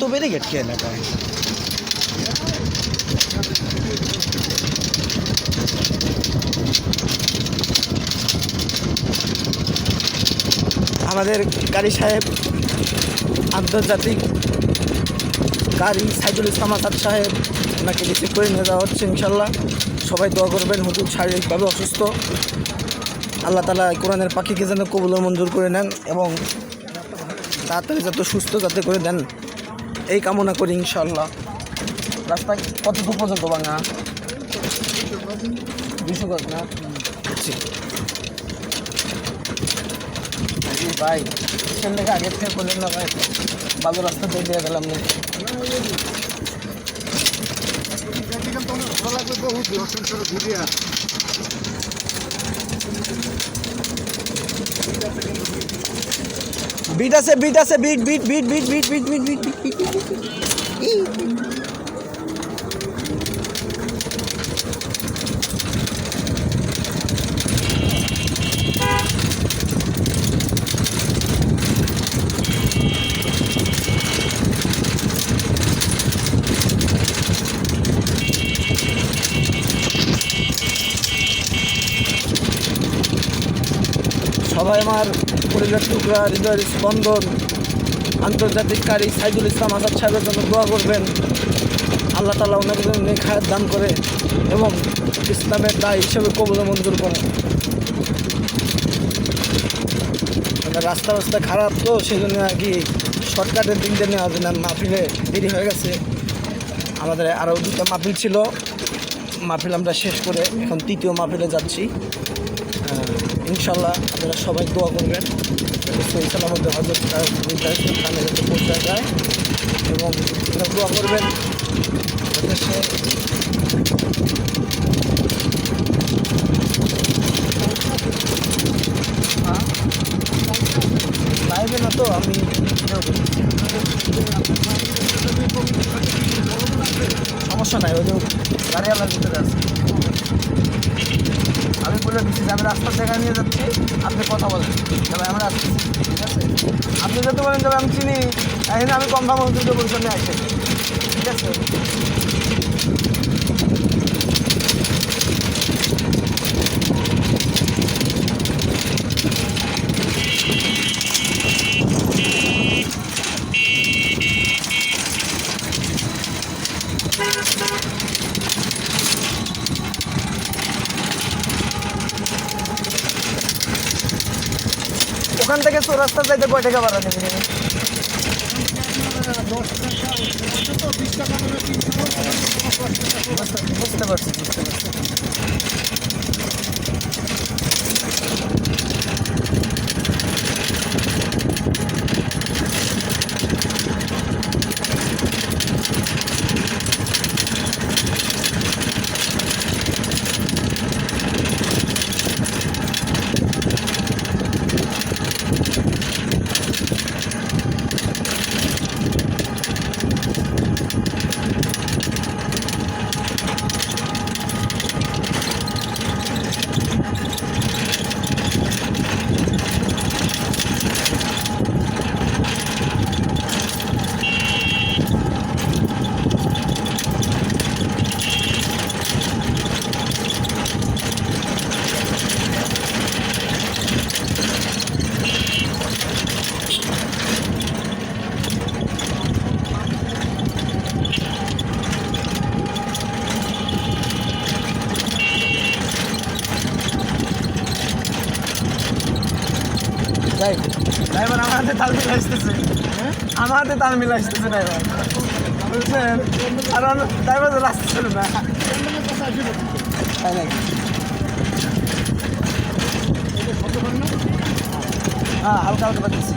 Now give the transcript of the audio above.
এত ব্যারিকেড কে এলাকায় আমাদের গাড়ি সাহেব, আন্তর্জাতিক গাড়ি সাইদুল ইসলাম আসাদ সাহেব, ওনাকে রিসিভ করে নিয়ে যাওয়া হচ্ছে ইনশাল্লাহ। সবাই দোয়া করবেন, হুজুর শারীরিকভাবে অসুস্থ। আল্লাহ তালা কোরআনের পাখিকে যেন কবুল মঞ্জুর করে নেন এবং তাড়াতাড়ি যত সুস্থ যাতে করে দেন। এই কামনা করি ইনশাল্লাহ রাস্তা কত দূর পর্যন্ত ভাঙা? দুশো গজ না? ভাই সেখান থেকে আগের থেকে করলেন না ভাই, ভালো রাস্তা দিয়ে দিয়ে গেলাম না। বিট আছে বিট আছে beat beat beat beat beat beat beat beat beat beat beat আমার পরিবার টুকরা হৃদয়ের স্পন্দন, আন্তর্জাতিক কারি সাইদুল ইসলাম আজাদ সাহেবের জন্য দোয়া করবেন। আল্লাহ তালা ওনাকে যেন নেখায়াত দান করে এবং ইসলামের দায় হিসেবে কবুল মঞ্জুর করে। রাস্তা রাস্তা খারাপ তো সেই জন্য আর কি শর্টকাটের দিক দিয়ে নেওয়া যায় না, মাহফিলে দেরি হয়ে গেছে। আমাদের আরও দুটো মাহফিল ছিল। মাহফিল আমরা শেষ করে এখন তৃতীয় মাহফিলে যাচ্ছি। ইনশাল্লাহ আপনারা সবাই দোয়া করবেন সহি সালামত হজরত খানে যাতে পৌঁছা যায় এবং দোয়া করবেন সে? লাইভে না তো, আমি সমস্যা নাই, ওই যে গাড়িওয়ালার ভিতরে আছে দিচ্ছি যে আমি রাস্তার জায়গায় নিয়ে যাচ্ছি, আপনি কথা বলেন। তবে আমরা আসছি ঠিক আছে? আপনি যেতে বলেন তবে আমি চিনি আমি কনফার্ম হতে যে আসেন। ঠিক আছে? ওখান থেকে চৌরাস্তা যাইতে কয় টাকা ভাড়া নেবেন বুঝতে পারছি বুঝতে পারছি। যাই ড্রাইভার আমার হাতে তাল মিলা আসতেছে। আমার হাতে তাল মিলা আসতেছে ড্রাইভার। বুঝছেন? আর ড্রাইভার রাস্তা ছিল না তাই নাকি হ্যাঁ হালকা হালকা পাচ্ছি।